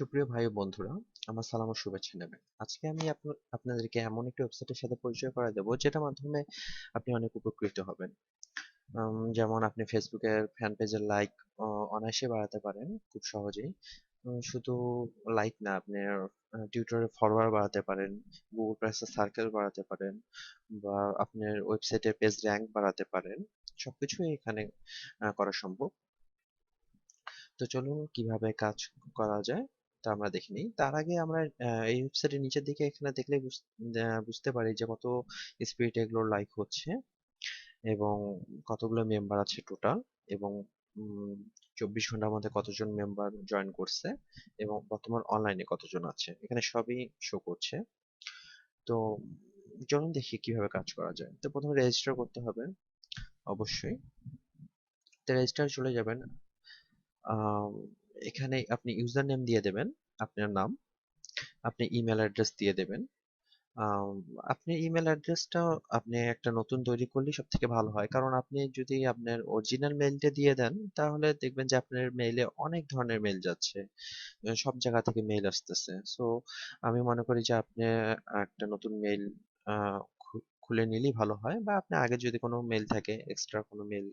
সুপ্রিয় ভাই ও বন্ধুরা, আমার সালাম ও শুভেচ্ছা নেবেন। আজকে আমি আপনাদেরকে এমন একটি ওয়েবসাইটের সাথে পরিচয় করা দেবো যেটার মাধ্যমে আপনি অনেক উপকৃত হবেন। যেমন আপনি ফেসবুকের ফ্যান পেজের লাইক অনায়াসে বাড়াতে পারেন, খুব সহজেই। শুধু লাইক না, আপনি টিউটরে ফলোয়ার বাড়াতে পারেন গুগল প্লাসে সার্কেল বাড়াতে পারেন, বা আপনার ওয়েবসাইটের পেজ র্যাঙ্ক বাড়াতে পারেন, সবকিছুই এখানে করা সম্ভব। তো চলুন কীভাবে কাজ করা যায় তা আমরা দেখিনি। তার আগে আমরা এই ওয়েবসাইটের নিচের দিকে এখানে দেখলে বুঝ- বুঝতে পারি যে কত স্পিড এগুলোর লাইক হচ্ছে এবং কতগুলো মেম্বার আছে টোটাল এবং চব্বিশ ঘণ্টার মধ্যে কতজন মেম্বার জয়েন করছে এবং বর্তমান অনলাইনে কতজন আছে। এখানে সবই শো করছে। তো চলুন দেখি কীভাবে কাজ করা যায়। তো প্রথমে রেজিস্টার করতে হবে, অবশ্যই। তো রেজিস্টার চলে যাবেন এখানে আপনি ইউজার নেম দিয়ে দেবেন, আপনার নাম, আপনি ইমেল অ্যাড্রেস দিয়ে দেবেন। আপনি ইমেল অ্যাড্রেসটা, আপনি একটা নতুন তৈরি করলে সব থেকে ভালো হয়। কারণ আপনি যদি আপনার অরিজিনাল মেইলটা দিয়ে দেন, তাহলে দেখবেন যে আপনার মেইলে অনেক ধরনের মেইল যাচ্ছে। সব জায়গা থেকে মেইল আসতেছে। সো আমি মনে করি যে আপনি একটা নতুন মেইল খুলে নিলেই ভালো হয় বা আপনি আগে যদি কোনো মেইল থাকে এক্সট্রা কোনো মেইল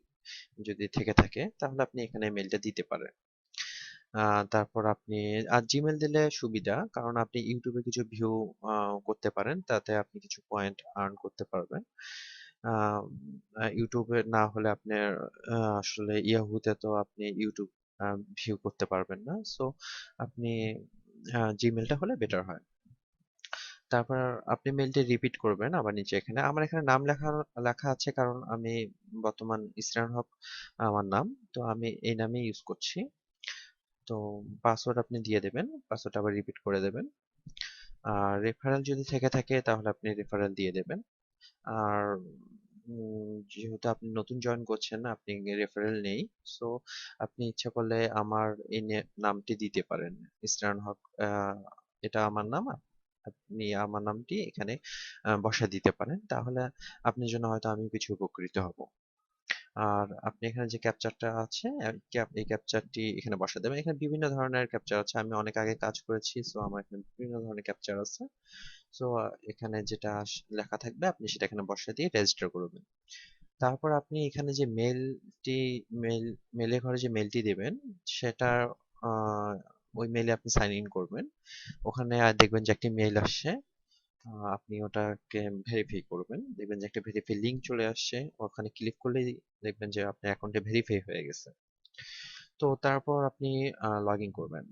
যদি থেকে থাকে, তাহলে আপনি এখানে মেইলটা দিতে পারেন। আহ, তারপর আপনি আর জিমেল দিলে সুবিধা। কারণ আপনি ইউটিউবে কিছু ভিউ করতে পারেন। তাতে আপনি কিছু পয়েন্ট আর্ন করতে পারবেন। আহ, ইউটিউবে না হলে আপনার আহ, আসলে ইয়াহুতে তো আপনি ইউটিউব ভিউ করতে পারবেন না। সো আপনি জিমেলটা হলে বেটার হয়। তারপর আপনি মেলটি রিপিট করবেন আবার নিচে এখানে। আমার এখানে নাম লেখা লেখা আছে কারণ আমি বর্তমান ইসরান হক আমার নাম। তো আমি এই নামে ইউজ করছি। তো পাসওয়ার্ড আপনি দিয়ে দেবেন পাসওয়ার্ড আবার রিপিট করে দেবেন। আর রেফারেল যদি থেকে থাকে, তাহলে আপনি রেফারেল দিয়ে দেবেন। আর যেহেতু আপনি নতুন জয়েন করছেন, আপনি রেফারেল নেই সো আপনি ইচ্ছা করলে আমার এই নামটি দিতে পারেন। ইসরান হক এটা আমার নাম, আপনি আমার নামটি এখানে বসায় দিতে পারেন। তাহলে আপনার জন্য হয়তো আমি কিছু উপকৃত হব। আর আপনি এখানে যে ক্যাপচারটা আছে এই ক্যাপ- এই ক্যাপচারটি এখানে বসা দেবেন। এখানে বিভিন্ন ধরনের ক্যাপচার আছে। আমি অনেক আগে কাজ করেছি সো আমার এখানে বিভিন্ন ধরনের ক্যাপচার আছে। সো এখানে যেটা লেখা থাকবে, আপনি সেটা এখানে বসা দিয়ে রেজিস্টার করবেন। তারপর আপনি এখানে যে মেলটি মেল মেলের ঘরে যে মেলটি দেবেন সেটা ওই মেলে আপনি সাইন ইন করবেন। ওখানে দেখবেন যে একটি মেল আসছে। আপনি ওটাকে ভেরিফাই করবেন। দেখবেন যে একটা ভেরিফাই লিংক চলে আসছে, ওখানে ক্লিক করলেই দেখবেন যে আপনার অ্যাকাউন্টে ভেরিফাই হয়ে গেছে। তো তারপর আপনি লগ ইন করবেন।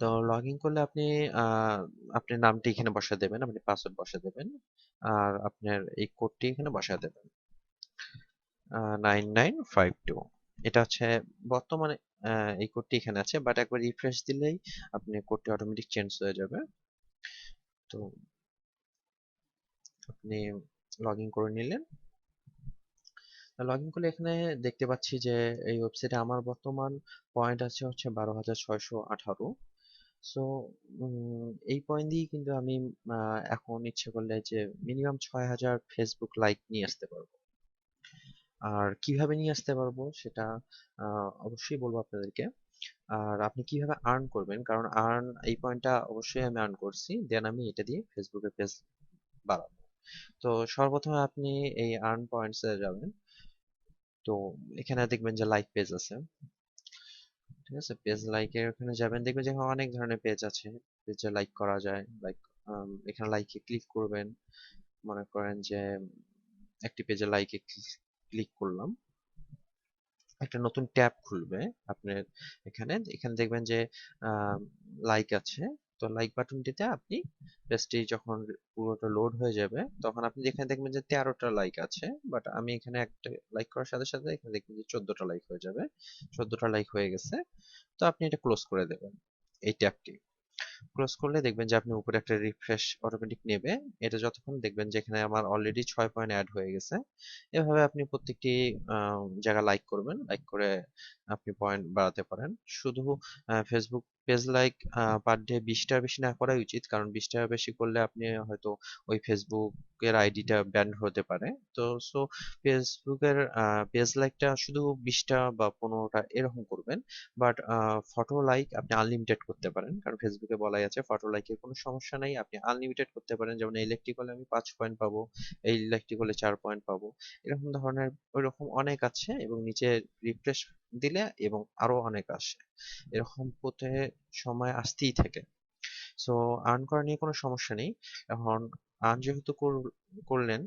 তো লগ ইন করলে আপনি আপনার নামটি এখানে বসা দেবেন, আপনি পাসওয়ার্ড বসা দেবেন, আর আপনার এই কোডটি এখানে বসা দেবেন। নাইন নাইন ফাইভ টু এটা হচ্ছে বর্তমানে এই কোডটি এখানে আছে বাট একবার রিফ্রেশ দিলেই আপনি কোডটি অটোমেটিক চেঞ্জ হয়ে যাবে। তো আপনি লগ ইন করে নিলেন। লগ ইন করলে এখানে দেখতে পাচ্ছি যে এই ওয়েবসাইটে আমার বর্তমান পয়েন্ট আছে হচ্ছে বারো হাজার ছয়শো আঠারো। সো এই পয়েন্ট দিয়ে কিন্তু আমি এখন ইচ্ছে করলে যে মিনিমাম ছয় হাজার ফেসবুক লাইক নিয়ে আসতে পারব। আর কীভাবে নিয়ে আসতে পারব সেটা অবশ্যই বলব আপনাদেরকে। আর আপনি কীভাবে আর্ন করবেন? কারণ আর্ন এই পয়েন্টটা অবশ্যই আমি আর্ন করছি দেন আমি এটা দিয়ে ফেসবুকে পেজ বাড়াবো তো সর্বপ্রথমে আপনি এই আর্ন পয়েন্টস এ যাবেন। তো এখানে দেখবেন যে লাইক পেজ আছে। ঠিক আছে? পেজ লাইকের ওখানে যাবেন, দেখবেন যে অনেক ধরনের পেজ আছে। পেজে লাইক করা যায় লাইক এখানে লাইকে ক্লিক করবেন। মনে করেন যে একটি পেজে লাইকে ক্লিক করলাম। একটা নতুন ট্যাব খুলবে আপনার এখানে। এখানে দেখবেন যে লাইক আছে। তো লাইক বাটনটিতে আপনি পেজটি যখন পুরোটা লোড হয়ে যাবে, তখন আপনি এখানে দেখবেন যে তেরোটা লাইক আছে বাট আমি এখানে একটা লাইক করার সাথে সাথে এখানে দেখবেন যে চোদ্দটা লাইক হয়ে যাবে। চোদ্দটা লাইক হয়ে গেছে। তো আপনি এটা ক্লোজ করে দেবেন এই ট্যাবটি। ক্লোজ করলে দেখবেন যে আপনি উপরে একটা রিফ্রেশ অটোমেটিক নেবে। এটা যতক্ষণ দেখবেন যে এখানে আমার অলরেডি ছয় পয়েন্ট অ্যাড হয়ে গেছে। এভাবে আপনি প্রত্যেকটি জায়গা লাইক করবেন। লাইক করে আপনি পয়েন্ট বাড়াতে পারেন। শুধু Facebook page like per day বিশটার বেশি না করাই উচিত। কারণ বিশটার বেশি করলে আপনি হয়তো ওই ফেসবুকের আইডিটা ব্যান হতে পারে। তো সো ফেসবুকের পেজ লাইকটা শুধু বিশটা বা পনেরোটা এরকম করবেন। বাট ফটো লাইক আপনি আনলিমিটেড করতে পারেন। কারণ ফেসবুকে বলাই আছে ফটো লাইকের কোনো সমস্যা নাই। আপনি আনলিমিটেড করতে পারেন। যেমন ইলেকট্রিক হলে আমি পাঁচ পয়েন্ট পাবো, এই ইলেকট্রিক হলে চার পয়েন্ট পাবো। এরকম ধরনের ওইরকম অনেক আছে এবং নিচে রিফ্রেশ দিলে এবং আরও অনেক আসে। এরকম পথে সময় আসতেই থাকে। সো আর্ন করা নিয়ে কোনো সমস্যা নেই। এখন আর্ন যেহেতু করলেন,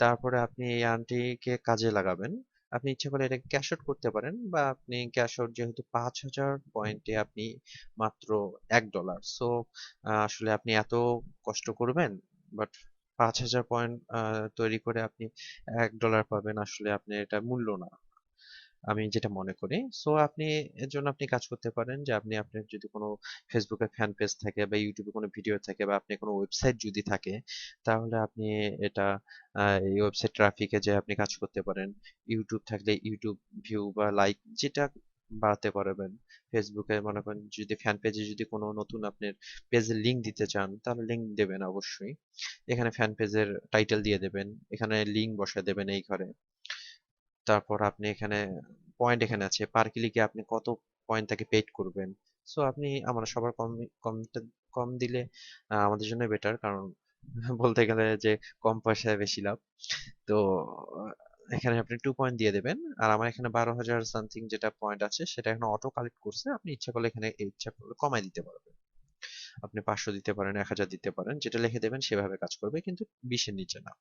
তারপরে আপনি এই আর্নটিকে কাজে লাগাবেন। আপনি ইচ্ছা করলে এটাকে ক্যাশ আউট করতে পারেন বা আপনি ক্যাশ আউট যেহেতু পাঁচ হাজার পয়েন্টে আপনি মাত্র এক ডলার সো আসলে আপনি এত কষ্ট করবেন বাট পাঁচ হাজার পয়েন্ট তৈরি করে আপনি এক ডলার পাবেন, আসলে আপনি এটা মূল্য না। আমি যেটা মনে করি। সো আপনি এর জন্য আপনি কাজ করতে পারেন যে, আপনি আপনার যদি কোনো ফেসবুকে ফ্যান পেজ থাকে বা ইউটিউবে কোনো ভিডিও থাকে বা আপনি কোনো ওয়েবসাইট যদি থাকে, তাহলে আপনি এটা এই ওয়েবসাইট ট্রাফিকে যে আপনি কাজ করতে পারেন। ইউটিউব থাকলে ইউটিউব ভিউ বা লাইক যেটা বাড়াতে পারবেন। ফেসবুকে মনে করেন যদি ফ্যান পেজে যদি কোনো নতুন আপনার পেজের লিঙ্ক দিতে চান, তাহলে লিঙ্ক দেবেন অবশ্যই। এখানে ফ্যান পেজের টাইটেল দিয়ে দেবেন। এখানে লিঙ্ক বসায় দেবেন এই ঘরে। তারপর আপনি এখানে পয়েন্ট এখানে আছে। পার ক্লিকে আপনি কত পয়েন্ট তাকে পেড করবেন? সো আপনি আমরা সবার কম কম কম দিলে আমাদের জন্য বেটার কারণ বলতে গেলে যে কম পয়সায় বেশি লাভ। তো, এখানে আপনি টু পয়েন্ট দিয়ে দেবেন। আর আমার এখানে বারো হাজার সামথিং যেটা পয়েন্ট আছে, সেটা এখন অটো কালেক্ট করছে। আপনি ইচ্ছা করলে এখানে, ইচ্ছা করলে কমাই দিতে পারবেন। আপনি পাঁচশো দিতে পারেন, এক হাজার দিতে পারেন। যেটা লিখে দেবেন সেভাবে কাজ করবে, কিন্তু বিশের নিচে না।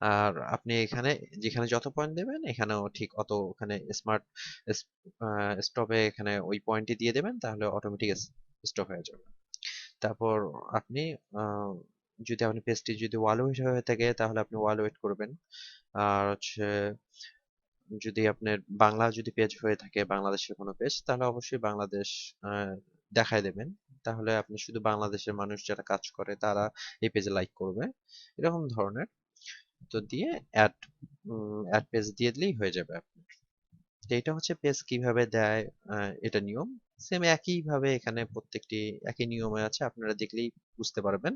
আর আপনি এখানে যেখানে যত পয়েন্ট দেবেন, এখানেও ঠিক অত ওখানে স্মার্ট স্টপে এখানে ওই পয়েন্টই দিয়ে দেবেন, তাহলে অটোমেটিক স্টপ হয়ে যাবে। তারপর আপনি যদি আপনি পেজটি যদি ওয়াল ওয়েট হয়ে থাকে, তাহলে আপনি ওয়াল ওয়েট করবেন। আর হচ্ছে, যদি আপনার বাংলা যদি পেজ হয়ে থাকে, বাংলাদেশের কোনো পেজ তাহলে অবশ্যই বাংলাদেশ দেখায় দেবেন। তাহলে আপনি শুধু বাংলাদেশের মানুষ যারা কাজ করে, তারা এই পেজে লাইক করবে। এরকম ধরনের। তো দিয়ে অ্যাড অ্যাড পেজ দিয়ে দিলেই হয়ে যাবে আপনার। তো এটা হচ্ছে পেজ কীভাবে দেয় এটা নিয়ম। সেম একই ভাবে এখানে প্রত্যেকটি, একই নিয়মে আছে, আপনারা দেখলেই বুঝতে পারবেন।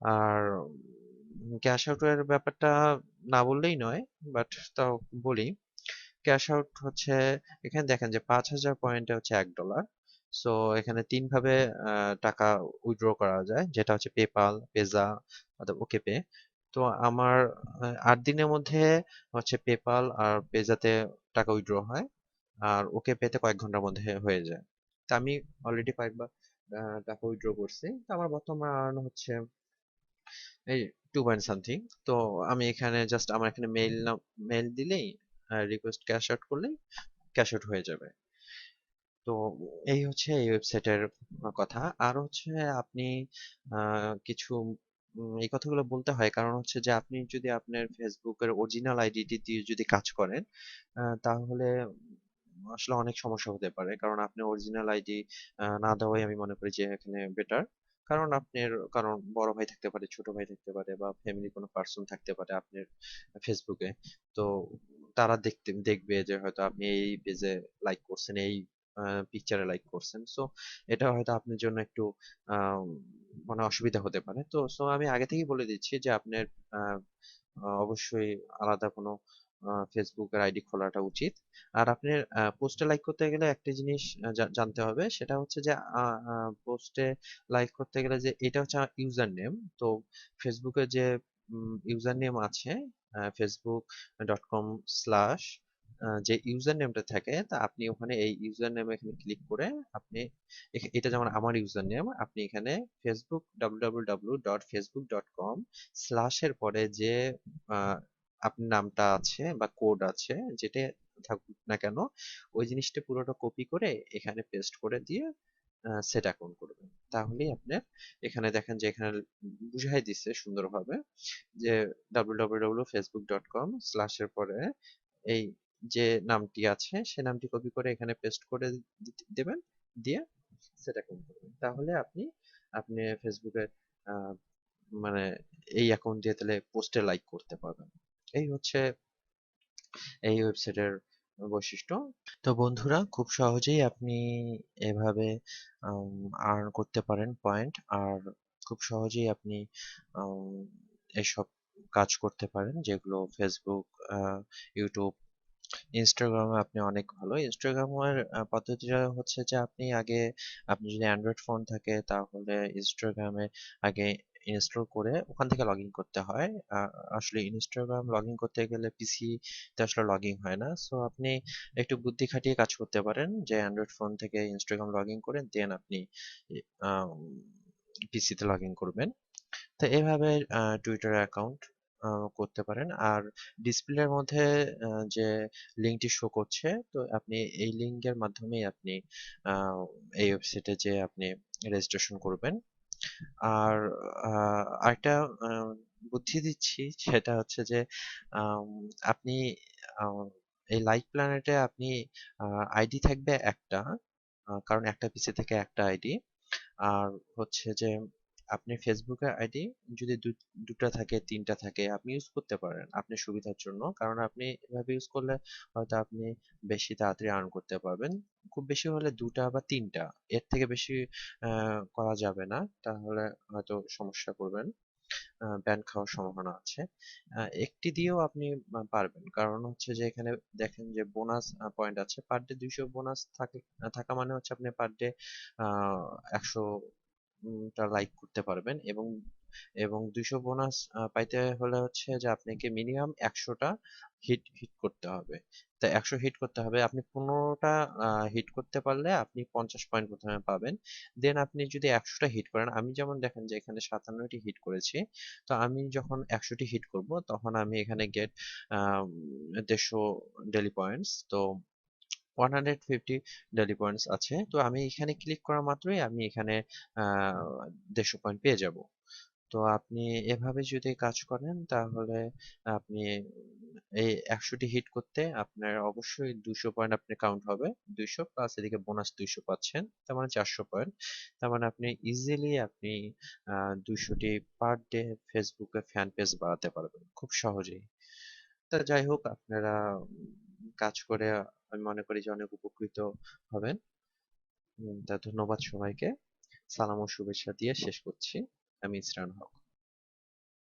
আর ক্যাশ আউটের ব্যাপারটা না বললেই নয় বাট তাও বলি। ক্যাশ আউট হচ্ছে, এখানে দেখেন যে পাঁচ হাজার পয়েন্টে হচ্ছে এক ডলার সো এখানে তিন ভাবে টাকা উইথড্র করা যায়, যেটা হচ্ছে পেপাল পেজা অথবা ওকে পে তো আমার আট দিনের মধ্যে হচ্ছে পেপাল আর পেজাতে টাকা উইথড্র হয়। আর ওকে পেতে কয়েক ঘণ্টার মধ্যে হয়ে যায়। তা আমি অলরেডি কয়েকবার টাকা উইথড্র করছি। তো আমার বর্তমান হচ্ছে এই টু পয়েন্ট সামথিং তো আমি এখানে জাস্ট আমার এখানে মেইল মেইল দিলেই রিকোয়েস্ট ক্যাশ আউট করলেই ক্যাশ আউট হয়ে যাবে। তো এই হচ্ছে এই ওয়েবসাইটের কথা। আর হচ্ছে আপনি কিছু এই কথাগুলো বলতে হয়। কারণ হচ্ছে যে, আপনি যদি আপনার ফেসবুকের অরিজিনাল আইডিটি দিয়ে যদি কাজ করেন তাহলে আসলে অনেক সমস্যা হতে পারে। কারণ আপনি অরিজিনাল আইডি না দেওয়াই আমি মনে করি যে, এখানে বেটার কারণ আপনার, কারণ বড় ভাই থাকতে পারে, ছোট ভাই থাকতে পারে বা ফ্যামিলি কোনো পার্সন থাকতে পারে আপনার ফেসবুকে তো তারা দেখতে, দেখবে যে, হয়তো আপনি এই পেজে লাইক করছেন, এই পিকচারে লাইক করছেন। সো এটা হয়তো আপনার জন্য একটু মানে অসুবিধা হতে পারে। তো সো আমি আগে থেকেই বলে দিচ্ছি যে, আপনার অবশ্যই আলাদা কোনো ফেসবুকের আইডি খোলাটা উচিত। আর আপনার পোস্টে লাইক করতে গেলে একটা জিনিস জানতে হবে, সেটা হচ্ছে যে পোস্টে লাইক করতে গেলে যে, এটা হচ্ছে ইউজার নেম তো ফেসবুকে যে ইউজার নেম আছে ফেসবুক ডট কম স্ল্যাশ যে ইউজার নেমটা থাকে, তা আপনি ওখানে এই ইউজার নেম এখানে ক্লিক করে আপনি এটা যেমন আমার ইউজার নেম আপনি এখানে Facebook W dot Facebook dot com স্ল্যাশের পরে যে আপনার নামটা আছে বা কোড আছে, যেটা থাকুক না কেন, ওই জিনিসটা পুরোটা কপি করে এখানে পেস্ট করে দিয়ে সেট অ্যাকাউন্ট করবেন। তাহলেই আপনার এখানে দেখেন যে এখানে বুঝাই দিচ্ছে সুন্দরভাবে যে www.facebook.com স্ল্যাশের পরে এই যে নামটি আছে, সে নামটি কপি করে এখানে পেস্ট করে দেবেন, দিয়ে সেট অ্যাকাউন্ট করবেন। তাহলে আপনি আপনি ফেসবুকে মানে এই অ্যাকাউন্ট দিয়ে তাহলে পোস্টে লাইক করতে পারবেন। এই হচ্ছে এই ওয়েবসাইটের বৈশিষ্ট্য। তো বন্ধুরা, খুব সহজেই আপনি এভাবে আর্ন করতে পারেন পয়েন্ট আর খুব সহজেই আপনি এসব কাজ করতে পারেন, যেগুলো ফেসবুক ইউটিউব ইনস্টাগ্রামে আপনি অনেক ভালো। ইনস্টাগ্রামের পদ্ধতিটা হচ্ছে যে আপনি আগে আপনি যদি অ্যান্ড্রয়েড ফোন থাকে তাহলে ইনস্টাগ্রামে আগে ইনস্টল করে ওখান থেকে লগ ইন করতে হয়। আহ, আসলে ইনস্টাগ্রাম লগ ইন করতে গেলে পিসি তে আসলে লগ ইন হয় না। সো আপনি একটু বুদ্ধি খাটিয়ে কাজ করতে পারেন যে অ্যান্ড্রয়েড ফোন থেকে ইনস্টাগ্রাম লগ ইন করে দেন আপনি পিসিতে লগ ইন করবেন। তো এভাবে টুইটার অ্যাকাউন্ট করতে পারেন। আর ডিসপ্লের মধ্যে যে লিঙ্কটি শো করছে, তো আপনি এই লিঙ্কের মাধ্যমেই আপনি এই ওয়েবসাইটে যে আপনি রেজিস্ট্রেশন করবেন। আর আরেকটা বুদ্ধি দিচ্ছি, সেটা হচ্ছে যে আপনি এই লাইক প্ল্যানেটে আপনি আইডি থাকবে একটা কারণ একটা পিসি থেকে একটা আইডি আর হচ্ছে যে আপনি ফেসবুকের আইডি যদি দুটা থাকে, তিনটা থাকে, আপনি ইউজ করতে পারেন আপনার সুবিধার জন্য। কারণ আপনি এভাবে ইউজ করলে হয়তো আপনি বেশি তাড়াতাড়ি আর্ন করতে পারবেন। খুব বেশি হলে দুটা বা তিনটা, এর থেকে বেশি করা যাবে না। তাহলে হয়তো সমস্যা করবেন ব্যান খাওয়ার সম্ভাবনা আছে। একটি দিয়েও আপনি পারবেন। কারণ হচ্ছে যে এখানে দেখেন যে বোনাস পয়েন্ট আছে। পার ডে দুইশো বোনাস থাকে, থাকা মানে হচ্ছে আপনি পার ডে একশো টা লাইক করতে পারবেন এবং এবং দুইশো বোনাস পাইতে হলে হচ্ছে যে আপনাকে মিনিমাম একশোটা হিট হিট করতে হবে। তা একশো হিট করতে হবে। আপনি পনেরোটা হিট করতে পারলে আপনি পঞ্চাশ পয়েন্ট প্রথমে পাবেন। দেন আপনি যদি একশোটা হিট করেন, আমি যেমন দেখেন যে এখানে সাতান্নটি হিট করেছি, তো আমি যখন একশোটি হিট করব, তখন আমি এখানে গেট দেড়শো ডেলি পয়েন্টস তো one hundred fifty daily points আছে। তো আমি এখানে ক্লিক করা মাত্রই আমি এখানে দেড়শো পয়েন্ট পেয়ে যাব। তো আপনি এভাবে যদি কাজ করেন তাহলে আপনি এই একশোটি হিট করতে আপনার অবশ্যই দুশো পয়েন্ট আপনি কাউন্ট হবে। দুইশো প্লাস এদিকে বোনাস দুইশো পাচ্ছেন, তার মানে চারশো পয়েন্ট তার মানে আপনি ইজিলি আপনি দুইশোটি পার ডে ফেসবুকে ফ্যান পেজ বাড়াতে পারবেন, খুব সহজেই। তা যাই হোক, আপনারা কাজ করে আমি মনে করি যে অনেক উপকৃত হবেন। তা ধন্যবাদ সবাইকে। সালাম ও শুভেচ্ছা দিয়ে শেষ করছি। আমি ইসরান হক।